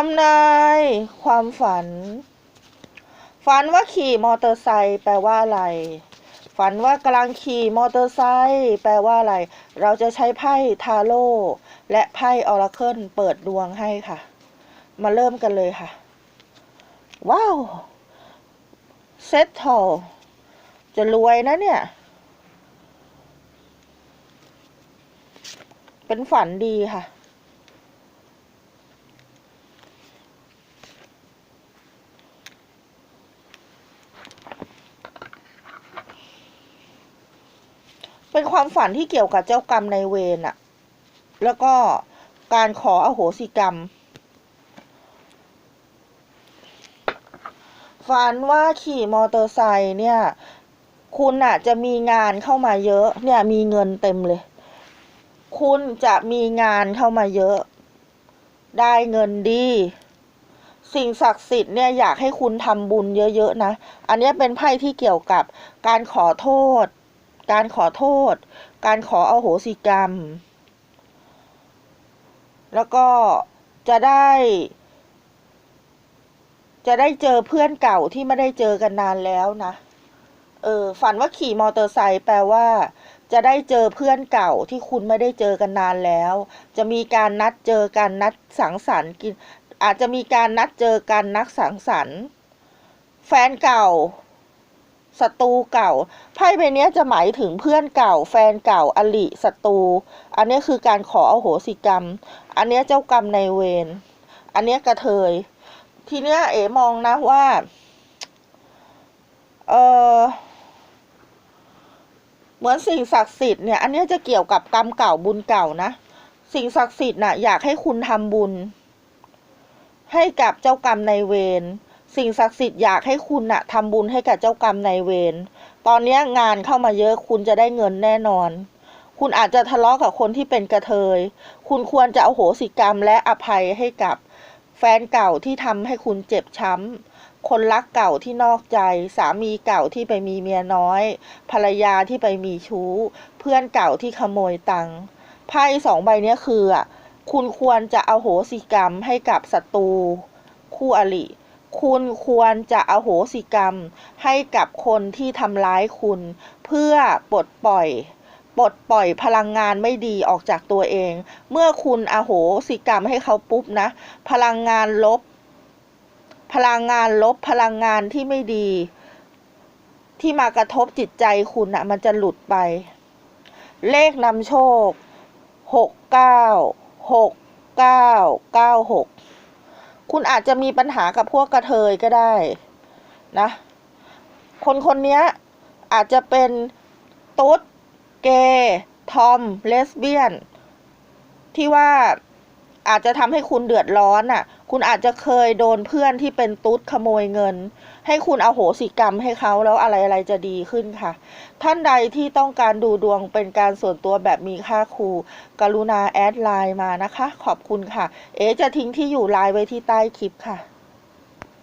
ทำนายความฝัน ฝันว่าขี่มอเตอร์ไซค์แปลว่าอะไร ฝันว่ากำลังขี่มอเตอร์ไซค์แปลว่าอะไร เราจะใช้ไพ่ทาโร่และไพ่ออราเคิลเปิดดวงให้ค่ะ มาเริ่มกันเลยค่ะ ว้าวเซตทอลจะรวยนะเนี่ย เป็นฝันดีค่ะ เป็นความฝันที่เกี่ยวกับเจ้ากรรมในเวรอะแล้วก็การขออโหสิกรรม ฝันว่าขี่มอเตอร์ไซค์เนี่ย คุณอะจะมีงานเข้ามาเยอะ เนี่ยมีเงินเต็มเลย คุณจะมีงานเข้ามาเยอะ ได้เงินดีสิ่งศักดิ์สิทธิ์เนี่ยอยากให้คุณทำบุญเยอะ ๆ นะ อันนี้เป็นไพ่ที่เกี่ยวกับการขอโทษ การขอโทษ การขออโหสิกรรม แล้วก็จะได้ จะได้เจอเพื่อนเก่าที่ไม่ได้เจอกันนานแล้วนะ เออ ฝันว่าขี่มอเตอร์ไซค์แปลว่า จะได้เจอเพื่อนเก่าที่คุณไม่ได้เจอกันนานแล้ว จะมีการนัดเจอกันนัดสังสรรค์กิน อาจจะมีการนัดเจอกันนักสังสรรค์ แฟนเก่า ศัตรูเก่า ไพ่ใบนี้จะหมายถึงเพื่อนเก่า แฟนเก่าอลิศัตรูอันนี้คือการขออโหสิกรรม อันนี้เจ้ากรรมในเวรอันนี้กระเทย ทีเนี้ยเอ๋มองนะว่า เออเหมือนสิ่งศักดิ์สิทธิ์เนี่ย อันนี้จะเกี่ยวกับกรรมเก่าบุญเก่านะ สิ่งศักดิ์สิทธิ์น่ะอยากให้คุณทำบุญ ให้กับเจ้ากรรมในเวร สิ่งศักดิ์สิทธิ์อยากให้คุณน่ะทำบุญให้กับเจ้ากรรมนายเวร ตอนนี้งานเข้ามาเยอะคุณจะได้เงินแน่นอน คุณอาจจะทะเลาะกับคนที่เป็นกระเทย คุณควรจะเอาโหสิกรรมและอภัยให้กับแฟนเก่าที่ทำให้คุณเจ็บช้ำ คนรักเก่าที่นอกใจ สามีเก่าที่ไปมีเมียน้อย ภรรยาที่ไปมีชู้ เพื่อนเก่าที่ขโมยตังค์ ไพ่สองใบนี้คืออะคุณควรจะเอาโหสิกรรมให้กับศัตรูคู่อริ คุณควรจะอาโหสิกรรมให้กับคนที่ทำร้ายคุณ เพื่อปลดปล่อยปลดปล่อยพลังงานไม่ดีออกจากตัวเอง เมื่อคุณอโหสิกรรมให้เขาปุ๊บนะ พลังงานลบ พลังงานลบพลังงานที่ไม่ดี ที่มากระทบจิตใจคุณอะมันจะหลุดไป เลขนำโชคหกเก้าหกเก้าเก้าหก คุณอาจจะมีปัญหากับพวกกระเทยก็ได้นะ คนคนนี้อาจจะเป็นตุ๊ด เกย์ ทอม เลสเบี้ยน ที่ว่า อาจจะทำให้คุณเดือดร้อนอะ คุณอาจจะเคยโดนเพื่อนที่เป็นตุ๊ดขโมยเงิน ให้คุณเอาโหสิกรรมให้เขาแล้วอะไรอะไรจะดีขึ้นค่ะ ท่านใดที่ต้องการดูดวงเป็นการส่วนตัวแบบมีค่าครูกรุณาแอดไลน์มานะคะ ขอบคุณค่ะ เอ๋จะทิ้งที่อยู่ไลน์ไว้ที่ใต้คลิปค่ะ